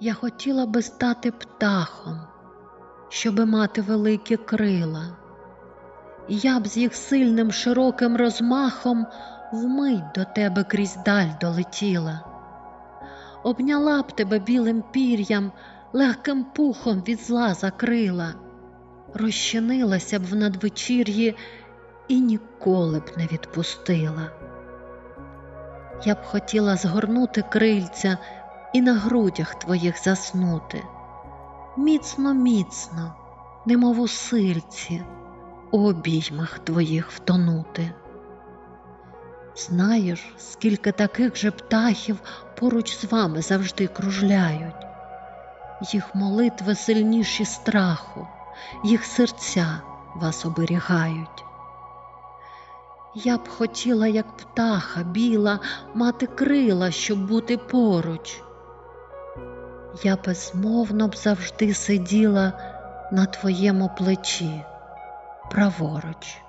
Я хотіла би стати птахом, щоби мати великі крила, я б з їх сильним широким розмахом вмить до тебе крізь даль долетіла, обняла б тебе білим пір'ям, легким пухом від зла закрила, розчинилася б в надвечір'ї і ніколи б не відпустила. Я б хотіла згорнути крильця і на грудях твоїх заснути, міцно, міцно, немов у сильці, у обіймах твоїх втонути. Знаєш, скільки таких же птахів поруч з вами завжди кружляють, їх молитви сильніші страху, їх серця вас оберігають. Я б хотіла, як птаха біла, мати крила, щоб бути поруч. Я безмовно б завжди сиділа на твоєму плечі праворуч.